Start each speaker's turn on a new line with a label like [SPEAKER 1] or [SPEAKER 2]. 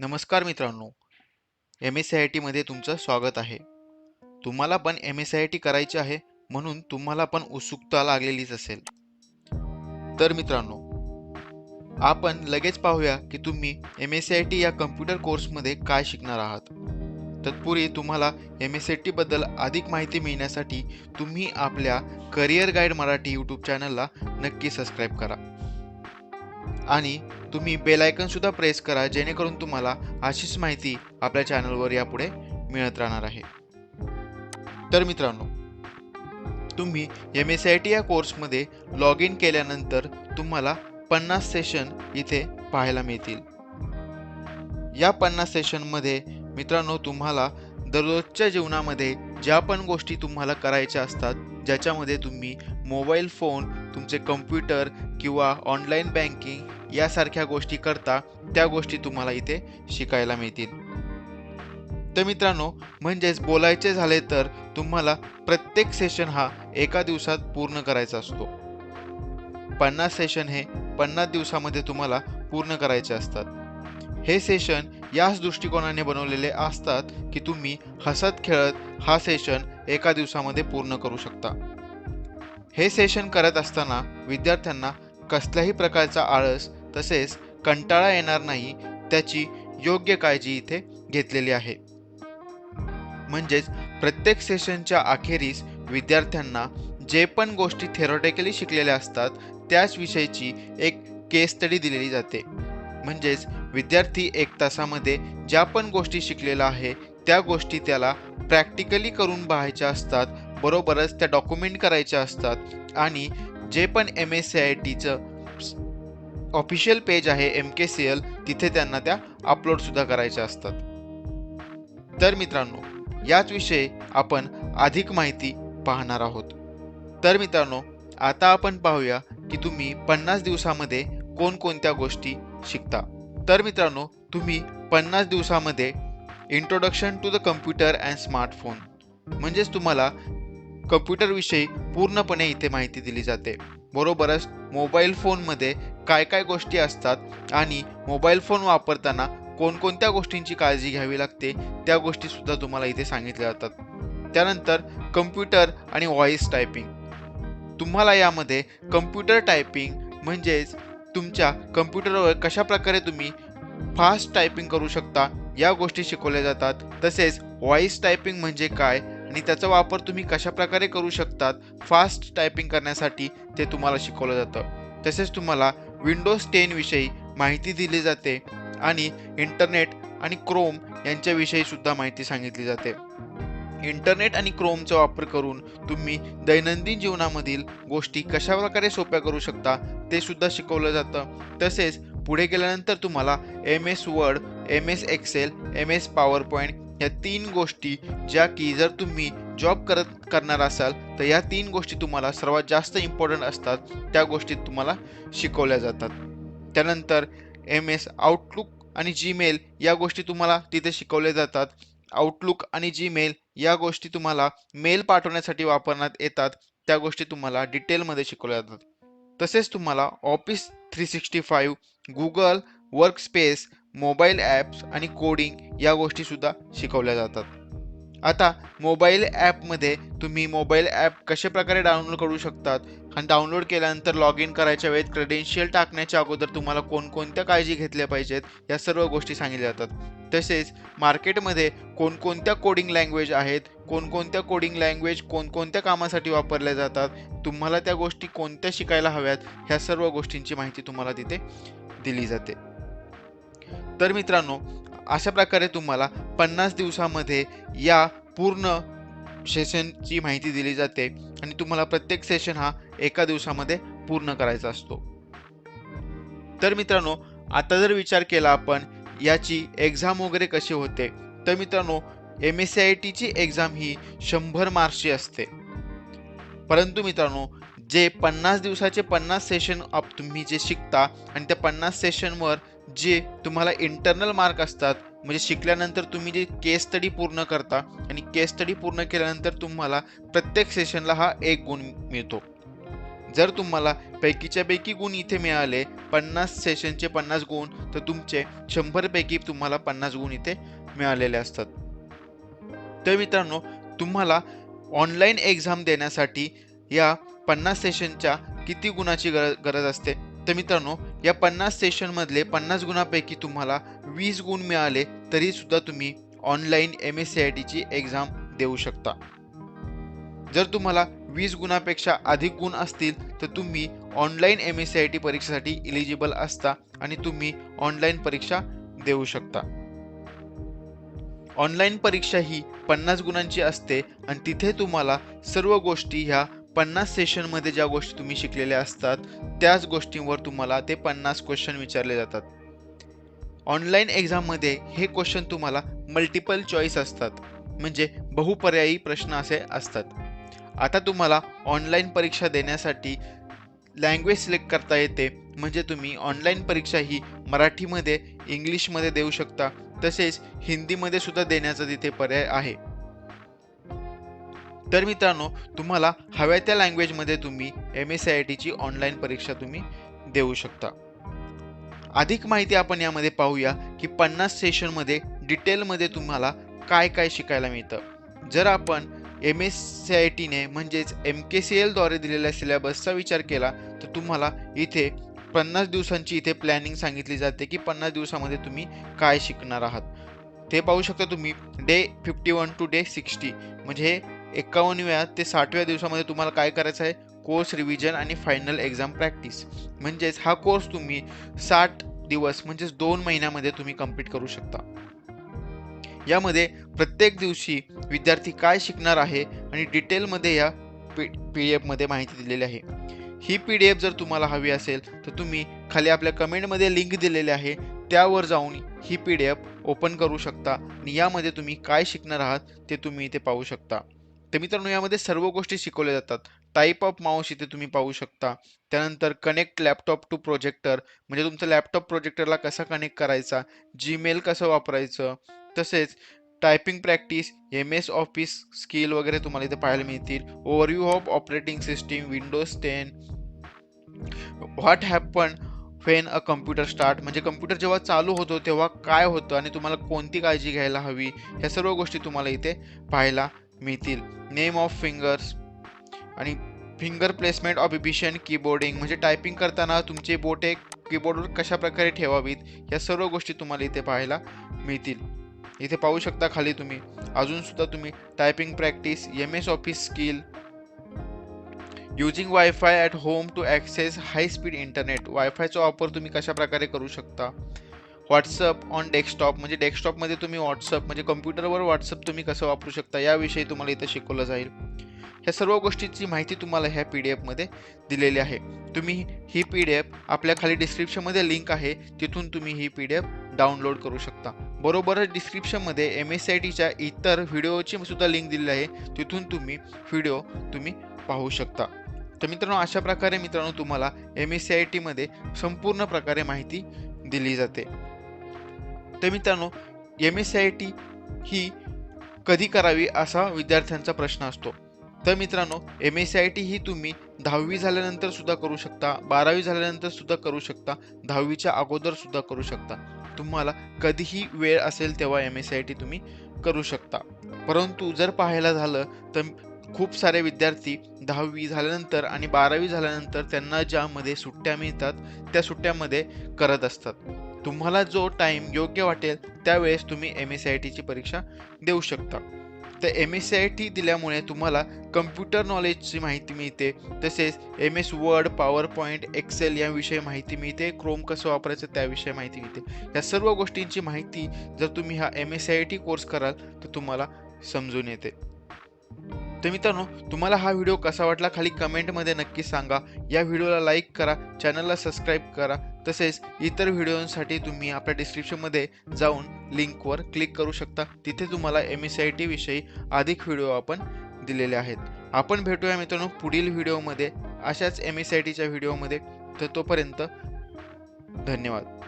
[SPEAKER 1] नमस्कार मित्रांनो. M S C I टीमध्ये तुमचं स्वागत आहे. तुम्हाला पण M S C I T करायची आहे म्हणून तुम्हाला पण उत्सुकता लागलेलीच असेल. तर मित्रांनो आपण लगेच पाहूया की तुम्ही M S C I T या कम्प्युटर कोर्समध्ये काय शिकणार आहात. तत्पूर्वी तुम्हाला एम एस सी आय टीबद्दल अधिक माहिती मिळण्यासाठी तुम्ही आपल्या करिअर गाईड मराठी यूट्यूब चॅनलला नक्की सबस्क्राईब करा. आणि तुम्ही बेल प्रेस करा जेणेकरून तुम्हाला अशीच माहिती आपल्या चॅनलवर यापुढे मिळत राहणार आहे. तर मित्रांनो तुम्ही एम एस आय टी या कोर्समध्ये लॉग इन केल्यानंतर तुम्हाला पन्नास सेशन इथे पाहायला मिळतील. या पन्नास सेशनमध्ये मित्रांनो तुम्हाला दररोजच्या जीवनामध्ये ज्या पण गोष्टी तुम्हाला करायच्या असतात ज्याच्यामध्ये तुम्ही मोबाईल फोन तुमचे कम्प्युटर किंवा ऑनलाईन बँकिंग यासारख्या गोष्टी करता त्या गोष्टी तुम्हाला इथे शिकायला मिळतील. तर मित्रांनो म्हणजेच बोलायचे झाले तर तुम्हाला प्रत्येक सेशन हा एका दिवसात पूर्ण करायचा असतो. पन्नास सेशन हे पन्नास दिवसामध्ये तुम्हाला पूर्ण करायचे असतात. हे सेशन याच दृष्टिकोनाने बनवलेले असतात की तुम्ही हसत खेळत हा सेशन एका दिवसामध्ये पूर्ण करू शकता. हे सेशन करत असताना विद्यार्थ्यांना कसल्याही प्रकारचा आळस तसेच कंटाळा येणार नाही त्याची योग्य काळजी इथे घेतलेली आहे. म्हणजेच प्रत्येक सेशनच्या अखेरीस विद्यार्थ्यांना जे पण गोष्टी थेरोटिकली शिकलेल्या असतात त्याच विषयीची एक केस स्टडी दिलेली जाते. म्हणजेच विद्यार्थी एक तासामध्ये ज्या पण गोष्टी शिकलेल्या आहे त्या गोष्टी त्याला प्रॅक्टिकली करून पाहायच्या असतात बरोबरच त्या डॉक्युमेंट करायच्या असतात आणि जे पण एम एस सी आय टीचं ऑफिशियल पेज आहे एम के सी एल तिथे त्यांना त्या अपलोडसुद्धा करायच्या असतात. तर मित्रांनो याच विषयी आपण अधिक माहिती पाहणार आहोत. तर मित्रांनो आता आपण पाहूया की तुम्ही पन्नास दिवसामध्ये कोणकोणत्या गोष्टी शिकता. तर मित्रांनो तुम्ही पन्नास दिवसामध्ये introduction to the computer and smartphone म्हणजेच तुम्हाला कम्प्युटरविषयी पूर्णपणे इथे माहिती दिली जाते. बरोबरच मोबाईल फोनमध्ये काय काय गोष्टी असतात आणि मोबाईल फोन वापरताना कोणकोणत्या गोष्टींची काळजी घ्यावी लागते त्या गोष्टीसुद्धा तुम्हाला इथे सांगितल्या जातात. त्यानंतर कम्प्युटर आणि व्हॉइस टायपिंग तुम्हाला यामध्ये कम्प्युटर टायपिंग म्हणजेच तुमच्या कम्प्युटरवर कशा प्रकारे तुम्ही फास्ट टायपिंग करू शकता या गोष्टी शिकवल्या जातात. तसेच व्हॉइस टायपिंग म्हणजे काय आणि त्याचा वापर तुम्ही कशा प्रकारे करू शकतात फास्ट टायपिंग करण्यासाठी ते तुम्हाला शिकवलं जातं. तसेच तुम्हाला विंडोज टेन विषयी माहिती दिली जाते आणि इंटरनेट आणि क्रोम यांच्याविषयी सुद्धा माहिती सांगितली जाते. इंटरनेट आणि क्रोमचा वापर करून तुम्ही दैनंदिन जीवनामधील गोष्टी कशा प्रकारे सोप्या करू शकता ते सुद्धा शिकवलं जातं. तसेच पुढे गेल्यानंतर तुम्हाला M S Word M S Excel M S PowerPoint या तीन गोष्टी ज्या की जर तुम्ही जॉब करत करणार असाल तर या तीन गोष्टी तुम्हाला सर्वात जास्त इम्पॉर्टंट असतात. त्या गोष्टी तुम्हाला शिकवल्या जातात. त्यानंतर एम एस आउटलुक आणि जीमेल या गोष्टी तुम्हाला तिथे शिकवल्या जातात. आउटलुक आणि जीमेल या गोष्टी तुम्हाला मेल पाठवण्यासाठी वापरण्यात येतात. त्या गोष्टी तुम्हाला डिटेलमध्ये शिकवल्या जातात. तसेच तुम्हाला Office three sixty five Google Workspace mobile apps आणि कोडिंग या गोष्टीसुद्धा शिकवल्या जातात. आता मोबाईल ॲपमध्ये तुम्ही मोबाईल ॲप कशाप्रकारे डाउनलोड करू शकतात? आणि डाउनलोड केल्यानंतर लॉग इन करायच्या वेळेत क्रेडेन्शियल टाकण्याच्या अगोदर तुम्हाला कोणकोणत्या काळजी घेतल्या पाहिजेत? या सर्व गोष्टी सांगितल्या जातात. तसेच मार्केटमध्ये कोणकोणत्या कोडिंग लँग्वेज आहेत? कोणकोणत्या कोडिंग लँग्वेज कोणकोणत्या कामासाठी वापरल्या जातात? तुम्हाला त्या गोष्टी कोणत्या शिकायला हव्यात? ह्या सर्व गोष्टींची माहिती तुम्हाला तिथे दिली जाते. तर मित्रांनो अशा प्रकारे तुम्हाला पन्नास दिवसामध्ये या पूर्ण सेशनची माहिती दिली जाते आणि तुम्हाला प्रत्येक सेशन हा एका दिवसामध्ये पूर्ण करायचा असतो. तर मित्रांनो आता जर विचार केला आपण याची एक्झाम वगैरे कशी होते? तर मित्रांनो एम एस सी आय टीची एक्झाम ही शंभर मार्क्सची असते. परंतु मित्रांनो जे पन्नास दिवसाचे पन्नास सेशन आप तुम्ही जे शिकता आणि त्या पन्नास सेशनवर जे तुम्हाला इंटरनल मार्क असतात म्हणजे शिकल्यानंतर तुम्ही जे केस स्टडी पूर्ण करता आणि केस स्टडी पूर्ण केल्यानंतर तुम्हाला प्रत्येक सेशनला हा एक गुण मिळतो. जर तुम्हाला पैकीच्या पैकी गुण इथे मिळाले पन्नास सेशनचे पन्नास गुण तर तुमचे शंभरपैकी तुम्हाला पन्नास गुण इथे मिळालेले असतात. तर मित्रांनो तुम्हाला ऑनलाईन एक्झाम देण्यासाठी या पन्नास सेशनच्या किती गुणाची गरज गरज असते? तर मित्रांनो या पन्नास सेशनमधले पन्नास गुणापैकी तुम्हाला वीस गुण मिळाले तरी सुद्धा तुम्ही online M S C I टीची एक्झाम देऊ शकता. जर तुम्हाला वीस गुणापेक्षा अधिक गुण असतील तर तुम्ही online M S C I T परीक्षेसाठी इलिजिबल असता आणि तुम्ही ऑनलाईन परीक्षा देऊ शकता. ऑनलाईन परीक्षा ही पन्नास गुणांची असते आणि तिथे तुम्हाला सर्व गोष्टी ह्या पन्नास सेशनमध्ये ज्या गोष्टी तुम्ही शिकलेल्या असतात त्याच गोष्टींवर तुम्हाला ते पन्नास क्वेश्चन विचारले जातात. ऑनलाईन एक्झाममध्ये हे क्वेश्चन तुम्हाला मल्टिपल चॉईस असतात. म्हणजे बहुपर्यायी प्रश्न असे असतात. आता तुम्हाला ऑनलाईन परीक्षा देण्यासाठी लँग्वेज सिलेक्ट करता येते. म्हणजे तुम्ही ऑनलाईन परीक्षा ही मराठीमध्ये इंग्लिशमध्ये देऊ शकता. तसेच हिंदीमध्ये सुद्धा देण्याचा तिथे पर्याय आहे. तर मित्रांनो तुम्हाला हव्या त्या लँग्वेजमध्ये तुम्ही एम एस सी आय टीची ऑनलाईन परीक्षा तुम्ही देऊ शकता. अधिक माहिती आपण यामध्ये पाहूया की पन्नास सेशनमध्ये डिटेलमध्ये तुम्हाला काय काय शिकायला मिळतं. जर आपण एम एस सी आय टीने म्हणजेच एम के सी एलद्वारे दिलेल्या सिलेबसचा विचार केला तर तुम्हाला इथे पन्नास दिवसांची इथे प्लॅनिंग सांगितली जाते की पन्नास दिवसामध्ये तुम्ही काय शिकणार आहात. ते पाहू शकता तुम्ही day fifty one to day sixty म्हणजे हे एकावन्नव्या ते साठव्या दिवसामध्ये तुम्हाला काय करायचं आहे? कोर्स रिव्हिजन आणि फायनल एक्झाम प्रॅक्टिस म्हणजेच हा कोर्स तुम्ही साठ दिवस म्हणजेच दोन महिन्यामध्ये तुम्ही कंप्लीट करू शकता. यामध्ये प्रत्येक दिवशी विद्यार्थी काय शिकणार आहे आणि डिटेलमध्ये या पी पी डी एफमध्ये माहिती दिलेली आहे. ही पी डी एफ जर तुम्हाला हवी असेल तर तुम्ही खाली आपल्या कमेंटमध्ये लिंक दिलेली आहे. त्यावर जाऊन ही पी डी एफ ओपन करू शकता आणि यामध्ये तुम्ही काय शिकणार आहात ते तुम्ही इथे पाहू शकता. तर मित्रांनो यामध्ये सर्व गोष्टी शिकवल्या जातात. टाईप ऑफ माऊस इथे तुम्ही पाहू शकता. त्यानंतर कनेक्ट लॅपटॉप टू प्रोजेक्टर म्हणजे तुमचं लॅपटॉप प्रोजेक्टरला कसा कनेक्ट करायचा? जीमेल कसं वापरायचं? तसेच typing practice M S Office skill वगैरे तुम्हाला इथे पाहायला मिळतील. Overview of operating system Windows ten what happen when a computer start म्हणजे कम्प्युटर जेव्हा चालू होतो तेव्हा काय होतं? आणि तुम्हाला कोणती काळजी घ्यायला हवी? ह्या सर्व गोष्टी तुम्हाला इथे पाहायला मिळतील. नेम ऑफ फिंगर्स आणि finger placement of inhibition keyboarding म्हणजे टायपिंग करताना तुमचे बोटे कीबोर्डवर कशा प्रकारे ठेवावीत या सर्व गोष्टी तुम्हाला इथे पाहायला मिळतील. इथे पाहू शकता खाली तुम्ही. अजूनसुद्धा तुम्ही typing practice M S Office skill using WiFi at home to access high speed internet वायफायचा वापर तुम्ही कशा प्रकारे करू शकता? व्हॉट्सअप ऑन डेस्कटॉप म्हणजे डेस्कटॉपमध्ये तुम्ही व्हॉट्सअप म्हणजे कम्प्युटरवर व्हॉट्सअप तुम्ही कसं वापरू शकता याविषयी तुम्हाला इथं शिकवलं जाईल. ह्या सर्व गोष्टीची माहिती तुम्हाला ह्या पी डी एफमध्ये दिलेली आहे. तुम्ही ही पी डी एफ आपल्या खाली डिस्क्रिप्शनमध्ये लिंक आहे तिथून तुम्ही ही पी डी एफ डाउनलोड करू शकता. बरोबरच डिस्क्रिप्शनमध्ये एम एस सी आय टीच्या इतर व्हिडिओची सुद्धा लिंक दिलेली आहे तिथून तुम्ही व्हिडिओ तुम्ही पाहू शकता. तर मित्रांनो अशा प्रकारे मित्रांनो तुम्हाला एम एस सी आय टीमध्ये संपूर्ण प्रकारे माहिती दिली जाते. तर मित्रांनो M S C I T ही कधी करावी असा विद्यार्थ्यांचा प्रश्न असतो. तर मित्रांनो M S C I T ही तुम्ही दहावी झाल्यानंतर सुद्धा करू शकता बारावी झाल्यानंतर सुद्धा करू शकता दहावीच्या अगोदर सुद्धा करू शकता. तुम्हाला कधीही वेळ असेल तेव्हा M S C I T तुम्ही करू शकता. परंतु जर पाहायला झालं तर खूप सारे विद्यार्थी दहावी झाल्यानंतर आणि बारावी झाल्यानंतर त्यांना ज्यामध्ये सुट्ट्या मिळतात त्या सुट्ट्यामध्ये करत असतात. तुम्हाला जो टाईम योग्य वाटेल त्यावेळेस तुम्ही एम एस सी आय टीची परीक्षा देऊ शकता. तर M S C I T दिल्यामुळे तुम्हाला कम्प्युटर नॉलेजची माहिती मिळते. तसेच M S Word PowerPoint Excel याविषयी माहिती मिळते. क्रोम कसं वापरायचं त्याविषयी माहिती मिळते. या सर्व गोष्टींची माहिती जर तुम्ही हा M S C I T course कराल तर तुम्हाला समजून येते. तर मित्रांनो तुम्हाला हा व्हिडिओ कसा वाटला खाली कमेंटमध्ये नक्की सांगा. या व्हिडिओला लाईक करा चॅनलला सबस्क्राईब करा. तसेच इतर व्हिडिओंसाठी तुम्ही आपल्या डिस्क्रिप्शनमध्ये जाऊन लिंकवर क्लिक करू शकता. तिथे तुम्हाला एम एस आय टी विषयी अधिक व्हिडिओ आपण दिलेले आहेत. आपण भेटूया मित्रांनो पुढील व्हिडिओमध्ये. अशाच एम एस आय टीच्या व्हिडिओमध्ये. तर तोपर्यंत धन्यवाद.